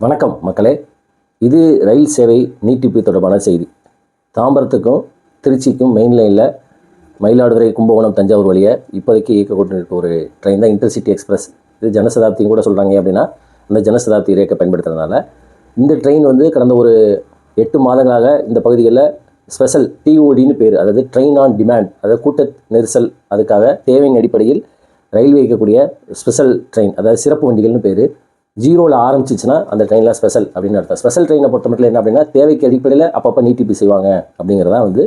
வணக்கம் மக்களே. இது ரயில் சேவை நீட்டிப்பு தொடர்பான செய்தி. தாம்பரத்துக்கும் திருச்சிக்கும் மெயின் லைனில் மயிலாடுதுறை கும்பகோணம் தஞ்சாவூர் வழியை இப்போதைக்கு இயக்கக்கூடிய ஒரு ட்ரெயின் தான் இன்டர்சிட்டி எக்ஸ்பிரஸ் இது ஜனசதாப்தியும் கூட சொல்கிறாங்க அப்படின்னா அந்த ஜனசதாப்தி ரேக்கை பயன்படுத்துறதுனால இந்த ட்ரெயின் வந்து கடந்த ஒரு எட்டு மாதங்களாக இந்த பகுதிகளில் ஸ்பெஷல் டிஓடின்னு பேர் அதாவது ட்ரெயின் ஆன் டிமாண்ட் அதாவது கூட்ட நெரிசல் அதுக்காக தேவையின் அடிப்படையில் ரயில்வே இயக்கக்கூடிய ஸ்பெஷல் ட்ரெயின் அதாவது சிறப்பு வண்டிகள்னு பேர் ஜீரோவில் ஆரம்பிச்சிச்சுன்னா அந்த ட்ரெயினில் ஸ்பெஷல் அப்படின்னு அர்த்தம். ஸ்பெஷல் ட்ரெயினை பொறுத்த மட்டும் என்ன அப்படின்னா தேவைக்கு அடிப்படையில் அப்பப்போ நீட்டிப்பு செய்வாங்க அப்படிங்கிறதா வந்து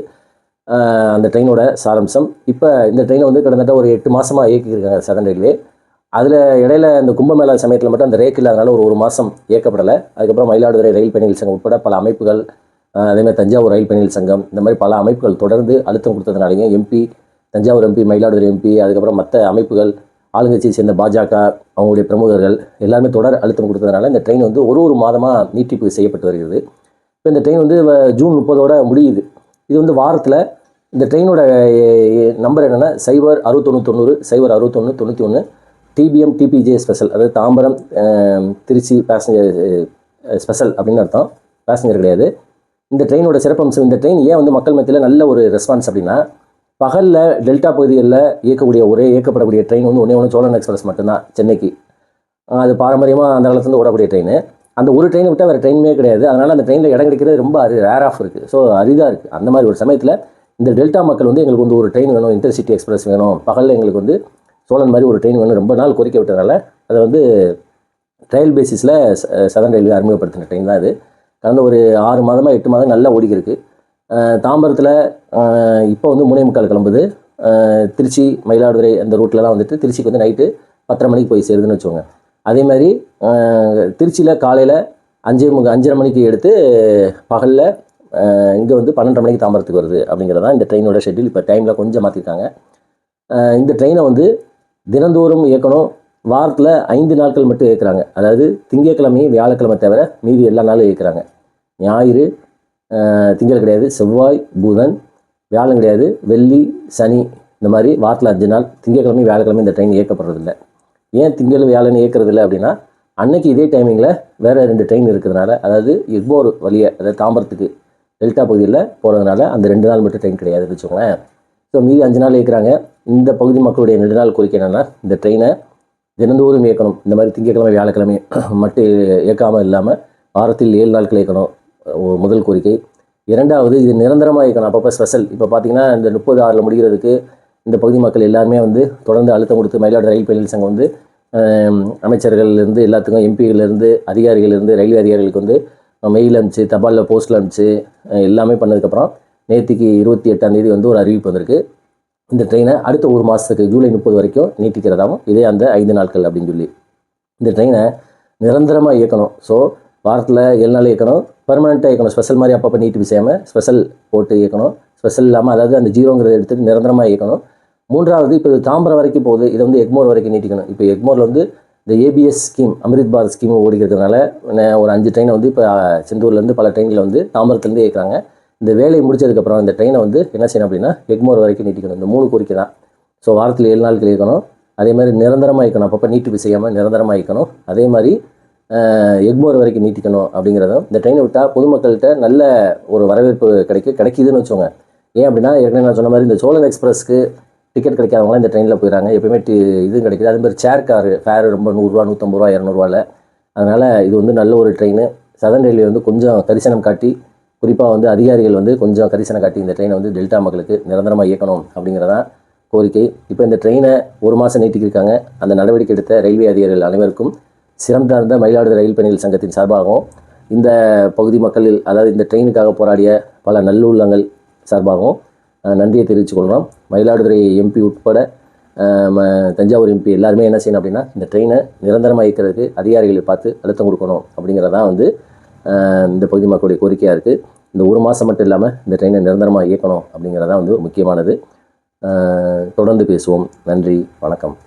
அந்த ட்ரெயினோட சாரம்சம். இப்போ இந்த ட்ரெயினை வந்து கிட்டத்தட்ட ஒரு எட்டு மாதமாக இயக்கியிருக்காங்க சதன் ரயில்வே அதில் இடையில இந்த கும்பமேளா சமயத்தில் மட்டும் அந்த ரேக் இல்லாதனால ஒரு ஒரு மாதம் இயக்கப்படலை. அதுக்கப்புறம் மயிலாடுதுறை ரயில் பயணிகள் சங்கம் உட்பட பல அமைப்புகள் அதேமாதிரி தஞ்சாவூர் ரயில் பயணிகள் சங்கம் இந்த மாதிரி பல அமைப்புகள் தொடர்ந்து அழுத்தம் கொடுத்ததுனாலையும் MP Thanjavur MP Mayiladuthurai MP அதுக்கப்புறம் மற்ற அமைப்புகள் ஆளுங்கட்சியை சேர்ந்த பாஜக அவங்களுடைய பிரமுகர்கள் எல்லாருமே தொடர் அழுத்தம் கொடுத்ததுனால இந்த ட்ரெயின் வந்து ஒரு ஒரு மாதமாக நீட்டிப்பு செய்யப்பட்டு வருகிறது. இப்போ இந்த ட்ரெயின் வந்து வ- ஜூன் முப்பதோட முடியுது. இது வந்து வாரத்தில் இந்த ட்ரெயினோட நம்பர் என்னென்னா சைபர் அறுபத்தொன்று தொண்ணூறு சைபர் அறுபத்தொன்று தொண்ணூற்றி ஒன்று டிபிஎம் டிபிஜே ஸ்பெஷல் அதாவது தாம்பரம் திருச்சி பேசஞ்சர் ஸ்பெஷல் அப்படின்னு அர்த்தம். பேசஞ்சர் கிடையாது. இந்த ட்ரெயினோட சிறப்பம்சம் இந்த ட்ரெயின் ஏன் வந்து மக்கள் மத்தியில் நல்ல ஒரு ரெஸ்பான்ஸ் அப்படின்னா பகலில் டெல்டா பகுதிகளில் இயக்கக்கூடிய ஒரே இயக்கப்படக்கூடிய ட்ரெயின் வந்து ஒன்றே ஒன்று சோழன் எக்ஸ்பிரஸ் மட்டும்தான் சென்னைக்கு. அது பாரம்பரியமாக அந்த காலத்துலேருந்து ஓடக்கூடிய ட்ரெயின் அந்த ஒரு ட்ரெயினை விட்டால் வேறு ட்ரெயினுமே கிடையாது. அதனால் அந்த ட்ரெயினில் இடம் கிடைக்கிறது ரொம்ப அரி ரேர் ஆஃப் இருக்குது ஸோ அரிதாக இருக்குது அந்த மாதிரி ஒரு சமயத்தில் இந்த டெல்டா மக்கள் வந்து எங்களுக்கு வந்து ஒரு ட்ரெயின் வேணும் இன்டர்சிட்டி எக்ஸ்பிரஸ் வேணும். பகலில் எங்களுக்கு வந்து சோழன் மாதிரி ஒரு ட்ரெயின் வேணும். ரொம்ப நாள் கோரிக்கை விட்டதுனால அதை வந்து ட்ரையல் பேசிஸில் சதன் ரயில்வே அறிமுகப்படுத்தின ட்ரெயின் தான் அது. கடந்த ஒரு ஆறு மாதமாக எட்டு மாதம் நல்லா ஓடிக்கிருக்கு. தாம்பரத்தில் இப்போ வந்து மூணே முக்கால் கிளம்புது. திருச்சி மயிலாடுதுறை அந்த ரூட்லலாம் வந்துட்டு திருச்சிக்கு வந்து நைட்டு பத்தரை மணிக்கு போய் சேருதுன்னு வச்சுக்கோங்க. அதே மாதிரி திருச்சியில் காலையில் அஞ்சே மு அஞ்சரை மணிக்கு எடுத்து பகலில் இங்கே வந்து பன்னெண்டரை மணிக்கு தாம்பரத்துக்கு வருது அப்படிங்கிறது தான் இந்த ட்ரெயினோட ஷெட்யூல் இப்போ டைமில் கொஞ்சம் மாற்றிருக்காங்க இந்த ட்ரெயினை வந்து தினந்தோறும் இயக்கணும். வாரத்தில் ஐந்து நாட்கள் மட்டும் இயக்குறாங்க. அதாவது திங்கட்கிழமையும் வியாழக்கிழமை தவிர மீதி எல்லா நாளும் இயக்குறாங்க. ஞாயிறு திங்கள் கிடையாது செவ்வாய் புதன் வியாழன் கிடையாது வெள்ளி சனி இந்த மாதிரி வாரத்தில் அஞ்சு நாள் திங்கட்கிழமை வியாழக்கிழமை இந்த ட்ரெயின் இயக்கப்படுறதில்ல. ஏன் திங்கள் வியாழன் இயக்கிறதில்ல அப்படின்னா அன்னைக்கு இதே டைமிங்கில் வேறு ரெண்டு ட்ரெயின் இருக்கிறதுனால அதாவது எக்போர் வழியை அதாவது தாம்பரத்துக்கு டெல்டா பகுதியில் போகிறதுனால அந்த ரெண்டு நாள் மட்டும் ட்ரெயின் கிடையாதுன்னு வச்சுக்கோங்களேன். ஸோ மீதி அஞ்சு நாள் இயக்குறாங்க. இந்த பகுதி மக்களுடைய ரெண்டு நாள் கோரிக்கை என்னென்னா இந்த ட்ரெயினை தினந்தோறும் இயக்கணும். இந்த மாதிரி திங்கட்கிழமை வியாழக்கிழமை மட்டும் இயக்காமல் இல்லாமல் வாரத்தில் ஏழு நாட்கள் இயக்கணும். முதல் கோரிக்கை. இரண்டாவது இது நிரந்தரமாக இயக்கணும் அப்பப்போ ஸ்பெஷல் இப்போ பார்த்தீங்கன்னா இந்த முப்பது ஆறில் முடிகிறதுக்கு இந்த பகுதி மக்கள் எல்லாருமே வந்து தொடர்ந்து அழுத்தம் கொடுத்து மயிலாடுதுறை ரயில் பயணிகள் சங்கம் வந்து அமைச்சர்கள்லேருந்து எல்லாத்துக்கும் எம்பிகள்லேருந்து அதிகாரிகள்லேருந்து ரயில்வே அதிகாரிகளுக்கு வந்து மெயில் அனுப்பிச்சு தபாலில் போஸ்ட்டில் அனுப்பிச்சு எல்லாமே பண்ணதுக்கப்புறம் நேற்றுக்கு இருபத்தி எட்டாம் தேதி வந்து ஒரு அறிவிப்பு வந்திருக்கு. இந்த ட்ரெயினை அடுத்த ஒரு மாதத்துக்கு ஜூலை முப்பது வரைக்கும் நீட்டிக்கிறதாகவும் இதே அந்த ஐந்து நாட்கள் அப்படின்னு சொல்லி. இந்த ட்ரெயினை நிரந்தரமாக இயக்கணும். ஸோ வாரத்தில் ஏழு நாள் இயக்கணும். பர்மனெண்ட்டாக இயக்கணும். ஸ்பெஷல் மாதிரி அப்பப்போ நீட்டு செய்யாமல் ஸ்பெஷல் போட்டு இயக்கணும். ஸ்பெஷல் இல்லாமல் அதாவது அந்த ஜீரோங்கிறத எடுத்துட்டு நிரந்தரமாக இயக்கணும். மூன்றாவது இப்போ இது தாம்பரம் வரைக்கும் போகுது. இதை வந்து எக்மோர் வரைக்கும் நீட்டிக்கணும். இப்போ எக்மோரில் வந்து இந்த ABS scheme Amrit Bharat scheme ஓடிக்கிறதுனால ஒரு அஞ்சு ட்ரெயினை வந்து இப்போ செந்தூர்லேருந்து பல ட்ரெயினில் வந்து தாம்பரத்துலேருந்து இயக்குறாங்க. இந்த வேலையை முடிச்சதுக்கப்புறம் இந்த ட்ரெயினை வந்து என்ன செய்யணும் அப்படின்னா எக்மோர் வரைக்கும் நீட்டிக்கணும். இந்த மூணு கோரிக்கை தான். ஸோ வாரத்தில் ஏழு நாட்கள் இயக்கணும். அதே மாதிரி நிரந்தரமாக இயக்கணும். அப்பப்போ நீட்டு செய்யாமல் நிரந்தரமாக இயக்கணும். அதே மாதிரி எக்மோர் வரைக்கும் நீட்டிக்கணும் அப்படிங்கிறதும் இந்த ட்ரெயினை விட்டால் பொதுமக்கள்கிட்ட நல்ல ஒரு வரவேற்பு கிடைக்கும் கிடைக்கிதுன்னு வச்சுக்கோங்க. ஏன் அப்படின்னா ஏற்கனவே நான் சொன்ன மாதிரி இந்த சோழன் எக்ஸ்பிரஸ்க்கு டிக்கெட் கிடைக்காதவங்களாம் இந்த ட்ரெயினில் போயிடறாங்க. எப்பயுமே டி இதுவும் கிடைக்கிது. அதே மாதிரி சேர் காரு ஃபேர் ரொம்ப நூறுரூவா நூற்றம்பது ரூபா இரநூறுவாவில் அதனால் இது வந்து நல்ல ஒரு ட்ரெயின் சதன் ரயில்வே வந்து கொஞ்சம் கரிசனம் காட்டி குறிப்பாக வந்து அதிகாரிகள் வந்து கொஞ்சம் கரிசனம் காட்டி இந்த ட்ரெயினை வந்து டெல்டா மக்களுக்கு நிரந்தரமாக இயக்கணும் அப்படிங்கிறதான் கோரிக்கை. இப்போ இந்த ட்ரெயினை ஒரு மாதம் நீட்டிக்கிருக்காங்க. அந்த நடவடிக்கை எடுத்த ரயில்வே அதிகாரிகள் அனைவருக்கும் சிறந்தார்ந்த மயிலாடுதுறை ரயில் பயணிகள் சங்கத்தின் சார்பாகவும் இந்த பகுதி மக்களில் அதாவது இந்த ட்ரெயினுக்காக போராடிய பல நல்லுள்ளங்கள் சார்பாகவும் நன்றியை தெரிவித்துக் கொள்கிறோம். மயிலாடுதுறை எம்பி உட்பட ம- தஞ்சாவூர் எம்பி எல்லாருமே என்ன செய்யணும் அப்படின்னா இந்த ட்ரெயினை நிரந்தரமாக இயக்கிறதுக்கு அதிகாரிகளை பார்த்து அழுத்தம் கொடுக்கணும் அப்படிங்கிறதான் வந்து இந்த பகுதி மக்களுடைய கோரிக்கையாக இருக்குது இந்த ஒரு மாதம் மட்டும் இல்லாமல் இந்த ட்ரெயினை நிரந்தரமாக இயக்கணும் அப்படிங்கிறதான் வந்து முக்கியமானது. தொடர்ந்து பேசுவோம். நன்றி வணக்கம்.